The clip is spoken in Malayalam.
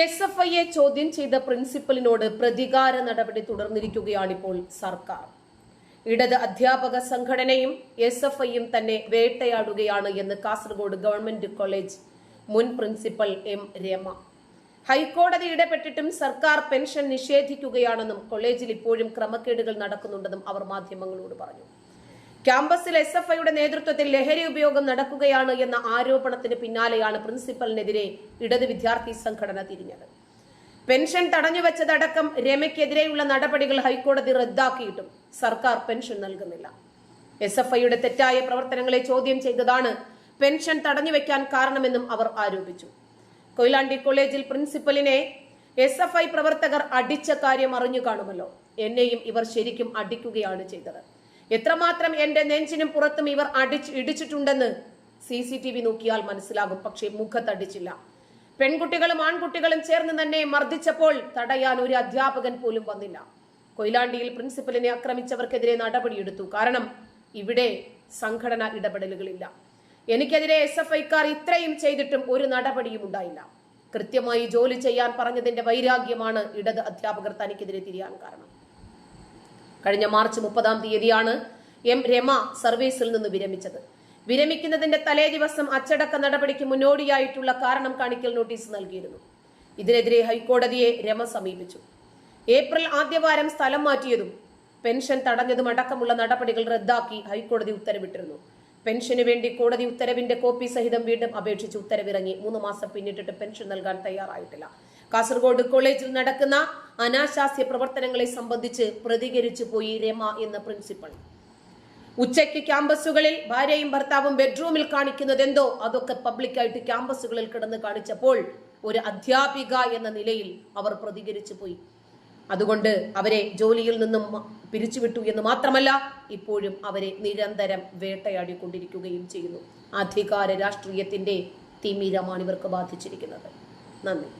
എസ് എഫ് ഐയെ ചോദ്യം ചെയ്ത പ്രിൻസിപ്പലിനോട് പ്രതികാര നടപടി തുടർന്നിരിക്കുകയാണിപ്പോൾ സർക്കാർ. ഇടത് അധ്യാപക സംഘടനയും എസ് എഫ് ഐയും തന്നെ വേട്ടയാടുകയാണ് എന്ന് കാസർഗോഡ് ഗവൺമെന്റ് കോളേജ് മുൻ പ്രിൻസിപ്പൽ എം രമ. ഹൈക്കോടതി ഇടപെട്ടിട്ടും സർക്കാർ പെൻഷൻ നിഷേധിക്കുകയാണെന്നും കോളേജിൽ ഇപ്പോഴും ക്രമക്കേടുകൾ നടക്കുന്നുണ്ടെന്നും അവർ മാധ്യമങ്ങളോട് പറഞ്ഞു. ക്യാമ്പസിൽ എസ് എഫ് ഐയുടെ നേതൃത്വത്തിൽ ലഹരി ഉപയോഗം നടക്കുകയാണ് എന്ന ആരോപണത്തിന് പിന്നാലെയാണ് പ്രിൻസിപ്പലിനെതിരെ ഇടത് വിദ്യാർത്ഥി സംഘടന തിരിഞ്ഞത്. പെൻഷൻ തടഞ്ഞുവെച്ചതടക്കം രമയ്ക്കെതിരെയുള്ള നടപടികൾ ഹൈക്കോടതി റദ്ദാക്കിയിട്ടും സർക്കാർ പെൻഷൻ നൽകുന്നില്ല. എസ് എഫ് ഐയുടെ തെറ്റായ പ്രവർത്തനങ്ങളെ ചോദ്യം ചെയ്തതാണ് പെൻഷൻ തടഞ്ഞുവെക്കാൻ കാരണമെന്നും അവർ ആരോപിച്ചു. കൊയിലാണ്ടി കോളേജിൽ പ്രിൻസിപ്പലിനെ എസ് എഫ് ഐ പ്രവർത്തകർ അടിച്ച കാര്യം അറിഞ്ഞു കാണുമല്ലോ. എന്നെയും ഇവർ ശരിക്കും അടിക്കുകയാണ് ചെയ്തത്. എത്രമാത്രം എന്റെ നെഞ്ചിനും പുറത്തും ഇവർ അടിച്ച് ഇടിച്ചിട്ടുണ്ടെന്ന് സി സി ടി വി നോക്കിയാൽ മനസ്സിലാകും. പക്ഷേ മുഖത്തടിച്ചില്ല. പെൺകുട്ടികളും ആൺകുട്ടികളും ചേർന്ന് തന്നെ മർദ്ദിച്ചപ്പോൾ തടയാൻ ഒരു അധ്യാപകൻ പോലും വന്നില്ല. കൊയിലാണ്ടിയിൽ പ്രിൻസിപ്പലിനെ ആക്രമിച്ചവർക്കെതിരെ നടപടിയെടുത്തു. കാരണം ഇവിടെ സംഘടന ഇടപെടലുകളില്ല. എനിക്കെതിരെ എസ് എഫ് ഐക്കാർ ഇത്രയും ചെയ്തിട്ടും ഒരു നടപടിയും ഉണ്ടായില്ല. കൃത്യമായി ജോലി ചെയ്യാൻ പറഞ്ഞതിന്റെ വൈരാഗ്യമാണ് ഇടത് അധ്യാപകർ തനിക്കെതിരെ തിരിയാൻ കാരണം. കഴിഞ്ഞ മാർച്ച് മുപ്പതാം തീയതിയാണ് എം രമ സർവീസിൽ നിന്ന് വിരമിച്ചത്. വിരമിക്കുന്നതിന്റെ തലേ ദിവസം അച്ചടക്ക നടപടിക്ക് മുന്നോടിയായിട്ടുള്ള കാരണം കാണിക്കൽ നോട്ടീസ് നൽകിയിരുന്നു. ഇതിനെതിരെ ഹൈക്കോടതിയെ രമ സമീപിച്ചു. ഏപ്രിൽ ആദ്യവാരം സ്ഥലം മാറ്റിയതും പെൻഷൻ തടഞ്ഞതും അടക്കമുള്ള നടപടികൾ റദ്ദാക്കി ഹൈക്കോടതി ഉത്തരവിട്ടിരുന്നു. പെൻഷന് വേണ്ടി കോടതി ഉത്തരവിന്റെ കോപ്പി സഹിതം വീണ്ടും അപേക്ഷിച്ച് ഉത്തരവിറങ്ങി. മൂന്ന് മാസം പിന്നിട്ടിട്ട് പെൻഷൻ നൽകാൻ തയ്യാറായിട്ടില്ല. കാസർഗോഡ് കോളേജിൽ നടക്കുന്ന അനാശാസ്യ പ്രവർത്തനങ്ങളെ സംബന്ധിച്ച് പ്രതികരിച്ചു പോയി രമ എന്ന പ്രിൻസിപ്പൾ. ഉച്ചയ്ക്ക് ക്യാമ്പസുകളിൽ ഭാര്യയും ഭർത്താവും ബെഡ്റൂമിൽ കാണിക്കുന്നത് എന്തോ അതൊക്കെ പബ്ലിക്കായിട്ട് ക്യാമ്പസുകളിൽ കിടന്ന് കാണിച്ചപ്പോൾ ഒരു അധ്യാപിക എന്ന നിലയിൽ അവർ പ്രതികരിച്ചു പോയി. അതുകൊണ്ട് അവരെ ജോലിയിൽ നിന്നും പിരിച്ചുവിട്ടു എന്ന് മാത്രമല്ല ഇപ്പോഴും അവരെ നിരന്തരം വേട്ടയാടിക്കൊണ്ടിരിക്കുകയും ചെയ്യുന്നു. അധികാര രാഷ്ട്രീയത്തിന്റെ തിമിരമാണ് ഇവർക്ക് ബാധിച്ചിരിക്കുന്നത്. നന്ദി.